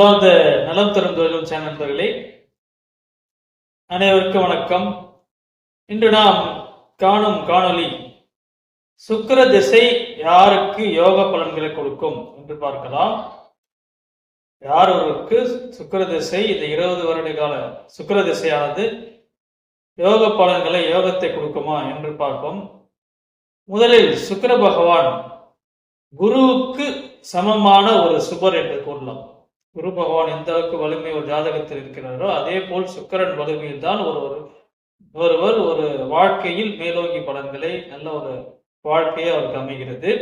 அன்பார்ந்த நலம் தரும் தொழிலும் சேனல் நண்பர்களே அனைவருக்கும் வணக்கம். இன்று நாம் காணும் காணொளி சுக்கர திசை யாருக்கு யோக பலன்களை கொடுக்கும் என்று பார்க்கலாம். யார் ஒருவருக்கு சுக்கர திசை இந்த இருபது வருட கால சுக்கர திசையானது யோக பலன்களை யோகத்தை கொடுக்குமா என்று பார்ப்போம். முதலில் சுக்கர பகவான் குருவுக்கு சமமான ஒரு சுபர் என்று கூறலாம். குரு பகவான் எந்த அளவுக்கு வலிமை ஒரு ஜாதகத்தில் இருக்கிறாரோ அதே போல் சுக்கரன் வலிமையில் தான் ஒருவர் ஒருவர் ஒரு வாழ்க்கையில் மேலோங்கி பலன்களை நல்ல ஒரு வாழ்க்கையை அவருக்கு அமைகிறது.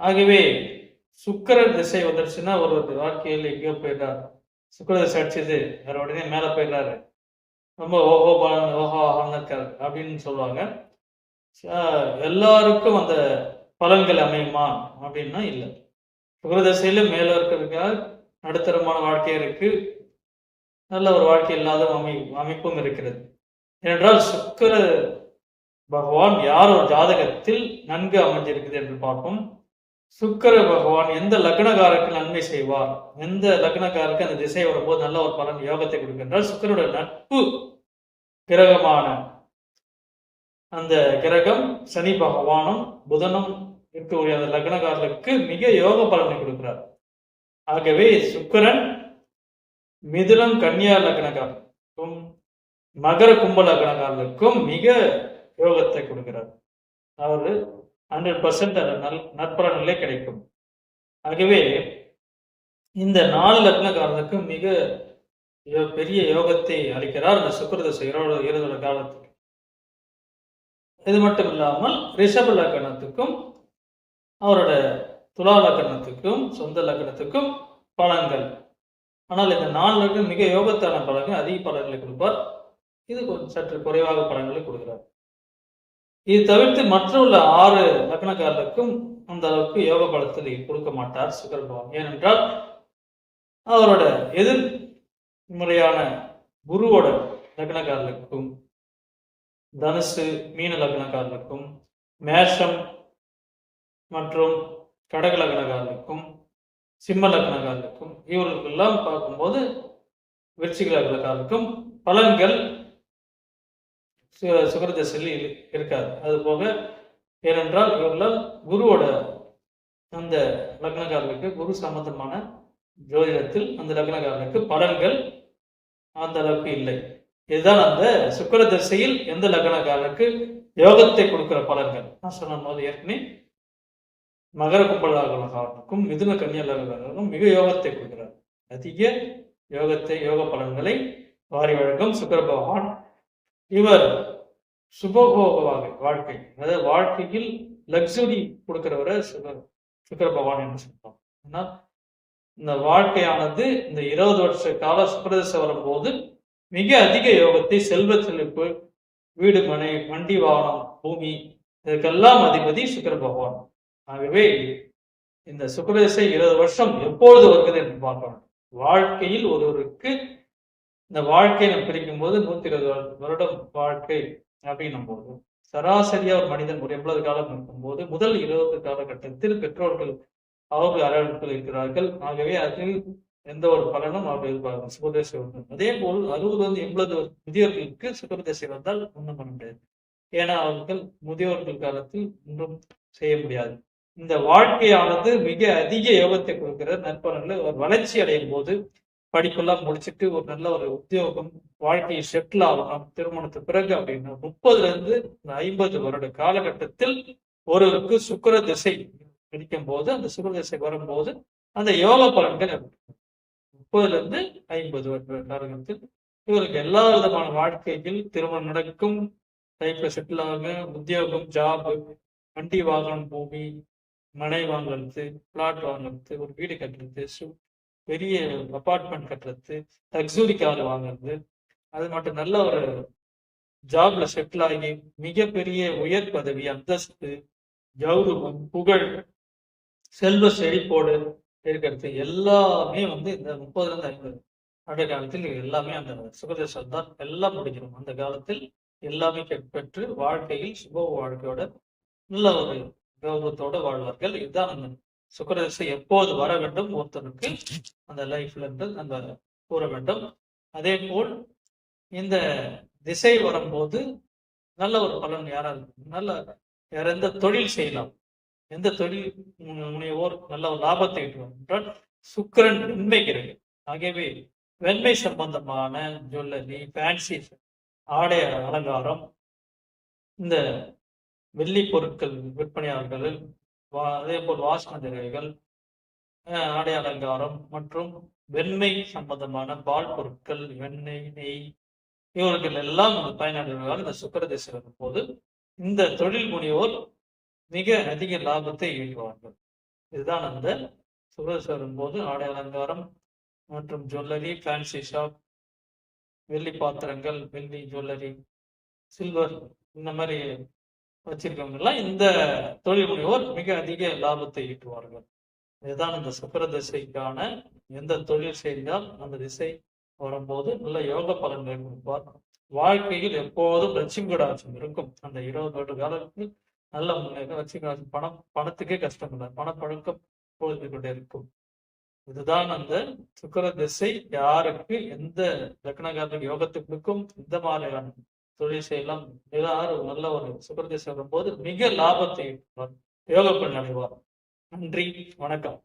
ஆகவே சுக்கரன் திசை வந்துருச்சுன்னா ஒரு வாழ்க்கையில் எங்கேயோ போயிட்டார் சுக்கர திசை அடிச்சது வேற உடனே மேலே போயிடுறாரு. ரொம்ப ஓஹோ பலன் ஓஹோ இருக்காரு அப்படின்னு சொல்லுவாங்க. எல்லாருக்கும் அந்த பலன்கள் அமையுமா அப்படின்னா இல்லை. சுகரதசையில மேல இருக்கிறதுக்காக நடுத்தரமான வாழ்க்கையா இருக்கு. நல்ல ஒரு வாழ்க்கை இல்லாத அமை அமைப்பும் இருக்கிறது. ஏனென்றால் சுக்கர பகவான் யார் ஒரு ஜாதகத்தில் நன்கு அமைஞ்சிருக்குது என்று பார்ப்போம். சுக்கர பகவான் எந்த லக்னகாரருக்கு நன்மை செய்வார்? எந்த லக்னகாரருக்கு அந்த திசை வரும்போது நல்ல ஒரு பலன் யோகத்தை கொடுக்கின்றால் சுக்கரோட நட்பு கிரகமான அந்த கிரகம் சனி பகவானும் புதனும் இருக்கக்கூடிய அந்த லக்னகாரர்களுக்கு மிக யோக பலனை கொடுக்கிறார். ஆகவே சுக்கரன் மிதுனம் கன்னியா லக்னக்காரருக்கும் மகர கும்ப லக்னக்காரர்களுக்கும் மிக யோகத்தை கொடுக்கிறார். அதாவது ஹண்ட்ரட் பர்சன்ட் அந்த நல் நற்பலன்களே கிடைக்கும். ஆகவே இந்த நாலு லக்னக்காரர்களுக்கு மிக யோ- பெரிய யோகத்தை அளிக்கிறார் இந்த சுக்கரதசை இருபது இருபது காலத்துக்கு. இது மட்டும் இல்லாமல் ரிஷப லக்கணத்துக்கும் அவரோட துலா லக்கணத்துக்கும் சொந்த லக்கணத்துக்கும் பலன்கள். ஆனால் இந்த நாலு லக்னம் மிக யோகத்தான பலன்கள் அதிக பலன்களை கொடுப்பார். இது கொஞ்சம் சற்று குறைவாக பலன்களை கொடுக்கிறார். இது தவிர்த்து மற்ற உள்ள ஆறு லக்னக்காரர்களுக்கும் அந்த அளவுக்கு யோக பலத்தில் கொடுக்க மாட்டார் சுகர் பவன் ஏனென்றால் அவரோட எதிர் முறையான குருவோட லக்னக்காரர்களுக்கும் தனுசு மீன லக்னக்காரர்களுக்கும் மேஷம் மற்றும் கடக சிம்ம லக்னக்காரர்களுக்கும் இவர்களுக்கெல்லாம் பார்க்கும்போது விருச்சிக லக்னக்காரர்களுக்கும் பலன்கள் சு- சுகரதசையில் இருக்காது. அது போக ஏனென்றால் இவர்களால் குருவோட அந்த லக்னக்காரர்களுக்கு குரு சம்பந்தமான ஜோதிடத்தில் அந்த லக்னகாரனுக்கு பலன்கள் அந்த அளவுக்கு இல்லை. இதுதான் அந்த சுக்கர திசையில் எந்த லக்னக்காரருக்கு யோகத்தை கொடுக்கிற பலன்கள். நான் சொன்ன போது ஏற்கனவே மகர கும்பலாகனுக்கும் மிதுன கன்னியாளர்களுக்கும் மிக யோகத்தை கொடுக்கிறார். அதிக யோகத்தை யோக பலன்களை வாரி வழங்கும் சுக்கர பகவான் இவர் சுபபோகமாக வாழ்க்கை அதாவது வாழ்க்கையில் லக்ஸுரி கொடுக்கிறவரை சுகர் சுக்கர பகவான் என்று சொல்றோம். ஆனால் இந்த வாழ்க்கையானது இந்த இருபது வருஷ கால சுப்பிரதேசம் வரும்போது மிக அதிக யோகத்தை செல்வ செழிப்பு வீடு மனை வண்டி வாகனம் பூமி இதற்கெல்லாம் அதிபதி சுக்கர பகவான். ஆகவே இந்த சுக்கரதிசை இருபது வருஷம் எப்பொழுது வருகிறது என்று பார்க்கணும் வாழ்க்கையில் ஒருவருக்கு இந்த வாழ்க்கையை நம்ம பிரிக்கும் போது நூத்தி இருபது வருடம் வாழ்க்கை அப்படின்னும் போது சராசரியா ஒரு மனிதன் ஒரு எவ்வளவு காலம் இருக்கும்போது முதல் இருபது காலகட்டத்தில் பெற்றோர்கள் அவர்கள் அரவணைப்பில் இருக்கிறார்கள். ஆகவே அதில் எந்த ஒரு பலனும் அவர்கள் எதிர்பார்க்கும் சுகதேசை வந்தது அதே போல் அறுபது வந்து எண்பது முதியோர்களுக்கு சுகதேசை வந்தால் ஒன்றும் பண்ண முடியாது. ஏன்னா அவர்கள் முதியோர்கள் காலத்தில் ஒன்றும் செய்ய முடியாது. இந்த வாழ்க்கையானது மிக அதிக யோகத்தை கொடுக்கிற நண்பர்கள் ஒரு வளர்ச்சி அடையும் போது படிப்பெல்லாம் முடிச்சுட்டு ஒரு நல்ல ஒரு உத்தியோகம் வாழ்க்கையை செட்டில் ஆகணும் திருமணத்துக்கு பிறகு அப்படின்னா முப்பதுல இருந்து ஐம்பது வருட காலகட்டத்தில் ஒருவருக்கு சுக்கிர திசை பிடிக்கும் போது அந்த சுக்கிர திசை வரும்போது அந்த யோக பலன்கள் முப்பதுல இருந்து ஐம்பது வருட காலகட்டத்தில் இவருக்கு எல்லா விதமான வாழ்க்கையில் திருமணம் நடக்கும். லைஃப்ல செட்டில் ஆக உத்தியோகம் ஜாப் வண்டி வாகனம் பூமி மனை வாங்குறது பிளாட் வாங்குறது ஒரு வீடு கட்டுறது பெரிய அபார்ட்மெண்ட் கட்டுறது லக்ஸுரி கார் வாங்குறது. அது மட்டும் நல்ல ஒரு ஜாப்ல செட்டில் ஆகி மிகப்பெரிய உயர் பதவி அந்தஸ்து கௌரவம் புகழ் செல்வ செழிப்போடு இருக்கிறது. எல்லாமே வந்து இந்த முப்பதுல இருந்து ஐம்பது ஆண்டு காலத்தில் எல்லாமே அந்த சுகதேசம் தான் எல்லாம் முடிஞ்சிடும். அந்த காலத்தில் எல்லாமே பெற்று வாழ்க்கையில் சுப வாழ்க்கையோட நல்ல ஒரு கௌரவத்தோட வாழ்வார்கள். இதுதான் அந்த சுக்கரதிசை எப்போது வர வேண்டும் ஒருத்தருக்கு அந்த லைஃப்ல இருந்து அந்த கூற வேண்டும். அதே போல் இந்த திசை வரும்போது நல்ல ஒரு பலன் யாரால் நல்ல வேற எந்த தொழில் செய்யலாம் எந்த தொழில் முனைவோர் நல்ல ஒரு லாபத்தை ஈட்டுவார் என்றால் சுக்கரன் வெண்மை கிரகு ஆகவே வெண்மை சம்பந்தமான ஜுவல்லரி ஃபேன்சி ஆடை அலங்காரம் இந்த வெள்ளி பொருட்கள் விற்பனையாளர்கள் வா- அதே போல் வாசன திரவியங்கள் ஆடை அலங்காரம் மற்றும் வெண்மை சம்பந்தமான பால் பொருட்கள் வெண்ணெய் நெய் இவர்கள் எல்லாம் இந்த இந்த சுக்கர திசை வரும்போது இந்த தொழில் முனைவோர் மிக அதிக லாபத்தை ஈடுவார்கள் இதுதான் அந்த சுக்கர வரும்போது ஆடை அலங்காரம் மற்றும் ஜுவல்லரி ஃபேன்சி ஷாப் வெள்ளி பாத்திரங்கள் வெள்ளி ஜுவல்லரி சில்வர் இந்த மாதிரி வச்சிருக்கவங்க எல்லாம் இந்த தொழில் முனைவோர் மிக அதிக லாபத்தை ஈட்டுவார்கள். இதுதான் இந்த சுக்கர திசைக்கான எந்த தொழில் செய்தால் அந்த திசை வரும்போது நல்ல யோக பலன்களை கொடுப்பார் வாழ்க்கையில் எப்போதும் லட்சுமிகடாட்சம் இருக்கும். அந்த இருபது ஆண்டு காலத்துக்கு நல்ல முன்னேற்றம் லட்சுமி பணம் பணத்துக்கே கஷ்டம் இல்லை. பணப்பழக்கம் பொழுது கொண்டே இருக்கும். இதுதான் அந்த சுக்கர திசை. யாருக்கு எந்த லக்னகாரனுக்கு யோகத்தை கொடுக்கும்? இந்த மாதிரியான தொழில் செய்யலாம் மிக ஆறு நல்ல ஒரு சுக்கர திசை வரும்போது மிக லாபத்தை ஈட்டுவார் யோக பலன் அடைவார். நன்றி வணக்கம்.